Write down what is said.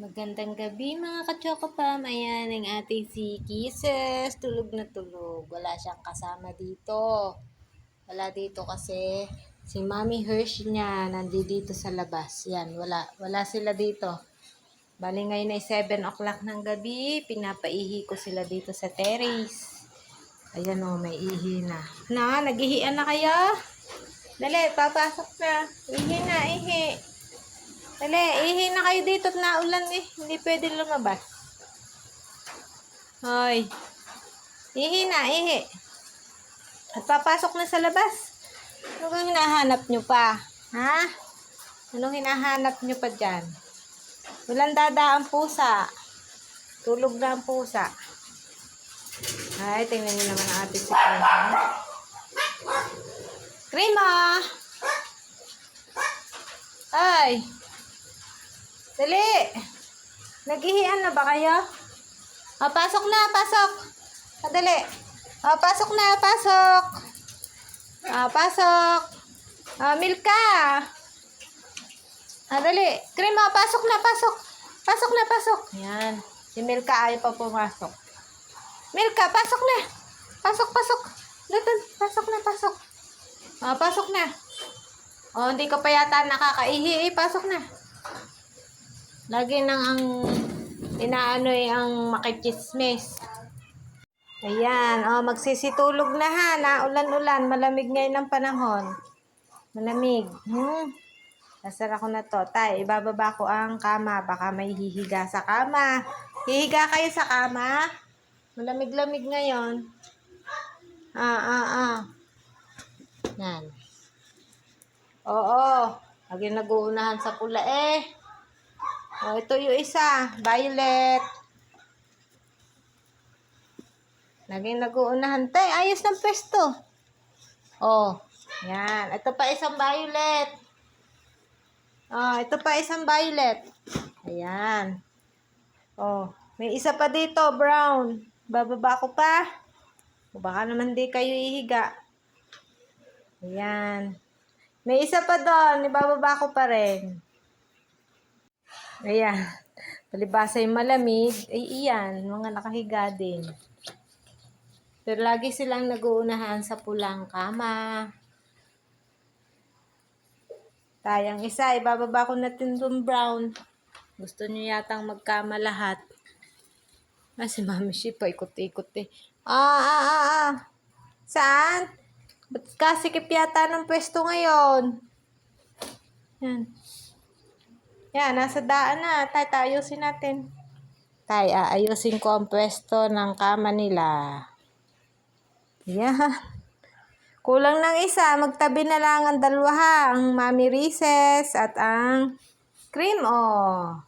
Magandang gabi mga kachokopam. Ayan ang ating si Kisses. Tulog na tulog. Wala siyang kasama dito. Wala dito kasi si Mami Hirsch niya nandito sa labas. Yan, wala. Wala sila dito. Bali ngayon ay 7 o'clock ng gabi. Pinapaihi ko sila dito sa terrace. Ayan o, may ihi na. Na, naghihian na kayo? Dali, papasok na. Ihi na, ihi. Dali, ihi na kayo dito at naulan eh. Hindi pwede lumabas. Hoy. Ihi na, ihi. At papasok na sa labas. Ano hinahanap nyo pa? Ha? Anong hinahanap nyo pa dyan? Walang dada ang pusa. Tulog na ang pusa. Ay, tingnan nyo naman ang ating si Krima. Krima! Ay! Dali! Naghihian na ba kayo? Ah, pasok na, pasok! Ah, dali! Ah, pasok na, pasok! Ah, pasok! Ah, Milka! Ah, dali! Krima, pasok na, pasok! Pasok na, pasok! Yan. Si Milka ayaw pa pumasok. Milka, pasok na! Pasok, pasok! Doon, pasok na, pasok! Ah, pasok na! Oh, hindi ka pa yata nakakaihi eh. Pasok na. Lagi nang ang inaano eh, ang makichismis. Ayan, oh, magsisitulog na ha, naulan-ulan, malamig ngayon ang panahon. Malamig. Hmm. Nasara ko na to. Tay, ibababa ko ang kama. Baka may hihiga sa kama. Hihiga kayo sa kama? Malamig-lamig ngayon. Ah, ah, ah. Yan. Oo. Lagi nag-uunahan sa pula eh. Oh, ito yung isa. Violet. Lagi nag-uunahan. Tay, ayos ng pwesto. Oh. Yan. Ito pa isang violet. Oh, ito pa isang violet. Ayan. Oh. May isa pa dito, brown. Bababa ko pa. O baka naman di kayo ihiga. Ayan. May isa pa doon. Ibababa ko pa rin. Ayan. Palibasa yung malamig. Ay, iyan. Mga nakahiga din. Pero lagi silang nag-uunahan sa pulang kama. Tayang isa. Ibababa ko natin itong brown. Gusto nyo yatang magkama lahat. Ah, si Mami Shi pa ikot-ikot eh. Ah, ah, ah, ah. Saan? Ba't kasikip yata ng pwesto ngayon? Yan. Yan, nasa daan na. Tay, ayusin natin. Tay, aayusin ko ang pwesto ng kama nila. Yan. Kulang ng isa. Magtabi na lang ang dalawa ha. Ang Mami Recess at ang Cream, oh.